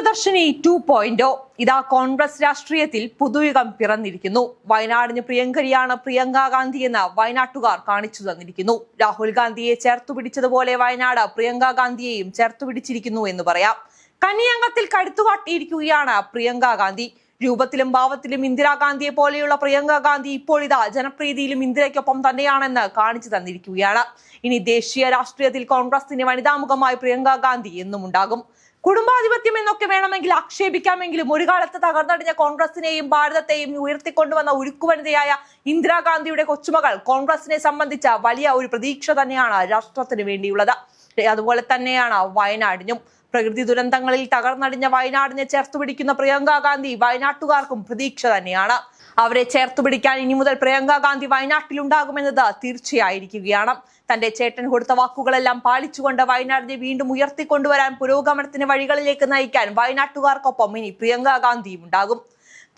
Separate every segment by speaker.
Speaker 1: Priyadarshini two point ഇതാ കോൺഗ്രസ് രാഷ്ട്രീയത്തിൽ പുതുയുഗം പിറന്നിരിക്കുന്നു. വയനാടിന് പ്രിയങ്കരിയാണ് പ്രിയങ്ക ഗാന്ധി എന്ന് വയനാട്ടുകാർ കാണിച്ചു തന്നിരിക്കുന്നു. രാഹുൽ ഗാന്ധിയെ ചേർത്തു പിടിച്ചതുപോലെ വയനാട് പ്രിയങ്ക ഗാന്ധിയെയും ചേർത്തു പിടിച്ചിരിക്കുന്നു എന്ന് പറയാം. കന്നിയംഗത്തിൽ കടുത്തുകാട്ടിയിരിക്കുകയാണ് പ്രിയങ്ക ഗാന്ധി. രൂപത്തിലും ഭാവത്തിലും ഇന്ദിരാഗാന്ധിയെ പോലെയുള്ള പ്രിയങ്ക ഗാന്ധി ഇപ്പോൾ ഇതാ ജനപ്രീതിയിലും ഇന്ദിരയ്ക്കൊപ്പം തന്നെയാണെന്ന് കാണിച്ചു തന്നിരിക്കുകയാണ്. ഇനി ദേശീയ രാഷ്ട്രീയത്തിൽ കോൺഗ്രസിന്റെ വനിതാമുഖമായി പ്രിയങ്ക ഗാന്ധി എന്നും ഉണ്ടാകും. കുടുംബാധിപത്യം എന്നൊക്കെ വേണമെങ്കിൽ ആക്ഷേപിക്കാമെങ്കിലും ഒരു കാലത്ത് തകർന്നടിഞ്ഞ കോൺഗ്രസിനെയും ഭാരതത്തെയും ഉയർത്തിക്കൊണ്ടുവന്ന ഉരുക്കുവനിതയായ ഇന്ദിരാഗാന്ധിയുടെ കൊച്ചുമകൾ കോൺഗ്രസിനെ സംബന്ധിച്ച വലിയ ഒരു പ്രതീക്ഷ തന്നെയാണ് രാഷ്ട്രത്തിന് വേണ്ടിയുള്ളത്. അതുപോലെ തന്നെയാണ് വയനാടിനും. പ്രകൃതി ദുരന്തങ്ങളിൽ തകർന്നടിഞ്ഞ വയനാടിനെ ചേർത്തു പിടിക്കുന്ന പ്രിയങ്ക ഗാന്ധി വയനാട്ടുകാർക്കും പ്രതീക്ഷ തന്നെയാണ്. അവരെ ചേർത്തു പിടിക്കാൻ ഇനി മുതൽ പ്രിയങ്ക ഗാന്ധി വയനാട്ടിലുണ്ടാകുമെന്നത് തീർച്ചയായിരിക്കുകയാണ്. തന്റെ ചേട്ടൻ കൊടുത്ത വാക്കുകളെല്ലാം പാലിച്ചുകൊണ്ട് വയനാടിനെ വീണ്ടും ഉയർത്തിക്കൊണ്ടുവരാൻ പുരോഗമനത്തിന് വഴികളിലേക്ക് നയിക്കാൻ വയനാട്ടുകാർക്കൊപ്പം ഇനി പ്രിയങ്ക ഗാന്ധിയും ഉണ്ടാകും.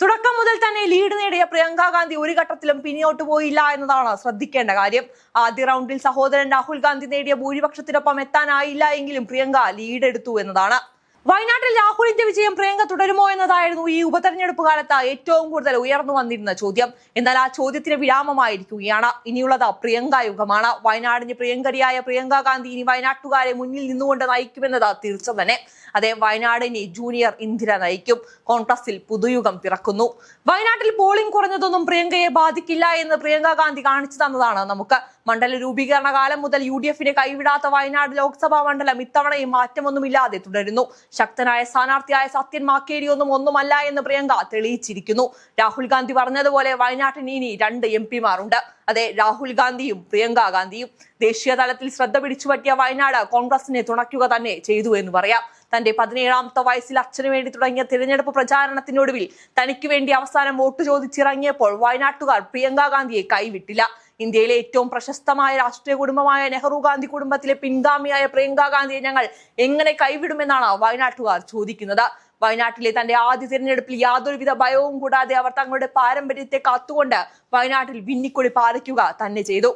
Speaker 1: തുടക്കം മുതൽ തന്നെ ലീഡ് നേടിയ പ്രിയങ്ക ഗാന്ധി ഒരു ഘട്ടത്തിലും പിന്നോട്ട് പോയില്ല എന്നതാണ് ശ്രദ്ധിക്കേണ്ട കാര്യം. ആദ്യ റൗണ്ടിൽ സഹോദരൻ രാഹുൽ ഗാന്ധി നേടിയ ഭൂരിപക്ഷത്തിനൊപ്പം എത്താനായില്ല എങ്കിലും പ്രിയങ്ക ലീഡ് എടുത്തു എന്നതാണ്. വയനാട്ടിൽ രാഹുലിന്റെ വിജയം പ്രിയങ്ക തുടരുമോ എന്നതായിരുന്നു ഈ ഉപതെരഞ്ഞെടുപ്പ് കാലത്ത് ഏറ്റവും കൂടുതൽ ഉയർന്നു വന്നിരുന്ന ചോദ്യം. എന്നാൽ ആ ചോദ്യത്തിന് വിരാമമായിരിക്കുകയാണ്. ഇനിയുള്ളത് പ്രിയങ്ക യുഗമാണ്. വയനാടിന് പ്രിയങ്കരിയായ പ്രിയങ്ക ഗാന്ധി ഇനി വയനാട്ടുകാരെ മുന്നിൽ നിന്നുകൊണ്ട് നയിക്കുമെന്നത് തീർച്ച തന്നെ. അതെ വയനാടിനെ ജൂനിയർ ഇന്ദിര നയിക്കും. കോൺഗ്രസിൽ പുതുയുഗം പിറക്കുന്നു. വയനാട്ടിൽ പോളിംഗ് കുറഞ്ഞതൊന്നും പ്രിയങ്കയെ ബാധിക്കില്ല എന്ന് പ്രിയങ്ക ഗാന്ധി കാണിച്ചു തന്നതാണ് നമുക്ക് മണ്ഡല രൂപീകരണ കാലം മുതൽ യു ഡി എഫിനെ കൈവിടാത്ത വയനാട് ലോക്സഭാ മണ്ഡലം ഇത്തവണയും മാറ്റമൊന്നുമില്ലാതെ തുടരുന്നു. ശക്തനായ സ്ഥാനാർത്ഥിയായ സത്യൻ മാക്കേരിയൊന്നും ഒന്നുമല്ല എന്ന് പ്രിയങ്ക തെളിയിച്ചിരിക്കുന്നു. രാഹുൽ ഗാന്ധി പറഞ്ഞതുപോലെ വയനാട്ടിന് ഇനി രണ്ട് എം പിമാരുണ്ട്. അതെ രാഹുൽ ഗാന്ധിയും പ്രിയങ്ക ഗാന്ധിയും ദേശീയ തലത്തിൽ ശ്രദ്ധ പിടിച്ചുപറ്റിയ വയനാട് കോൺഗ്രസിനെ തുണയ്ക്കുക തന്നെ ചെയ്തു എന്ന് പറയാം. തന്റെ പതിനേഴാമത്തെ വയസ്സിൽ അച്ഛനു വേണ്ടി തുടങ്ങിയ തിരഞ്ഞെടുപ്പ് പ്രചാരണത്തിനൊടുവിൽ തനിക്ക് വേണ്ടി അവസാനം വോട്ട് ചോദിച്ചിറങ്ങിയപ്പോൾ വയനാട്ടുകാർ പ്രിയങ്ക ഗാന്ധിയെ കൈവിട്ടില്ല. ഇന്ത്യയിലെ ഏറ്റവും പ്രശസ്തമായ രാഷ്ട്രീയ കുടുംബമായ നെഹ്റു ഗാന്ധി കുടുംബത്തിലെ പിൻഗാമിയായ പ്രിയങ്ക ഗാന്ധിയെ ഞങ്ങൾ എങ്ങനെ കൈവിടുമെന്നാണ് വയനാട്ടുകാർ ചോദിക്കുന്നത്. വയനാട്ടിലെ തന്റെ ആദ്യ തിരഞ്ഞെടുപ്പിൽ യാതൊരുവിധ ഭയവും കൂടാതെ അവർ തങ്ങളുടെ പാരമ്പര്യത്തെ കാത്തുകൊണ്ട് വയനാട്ടിൽ വിന്നിക്കൊടി പാലിക്കുക തന്നെ ചെയ്തു.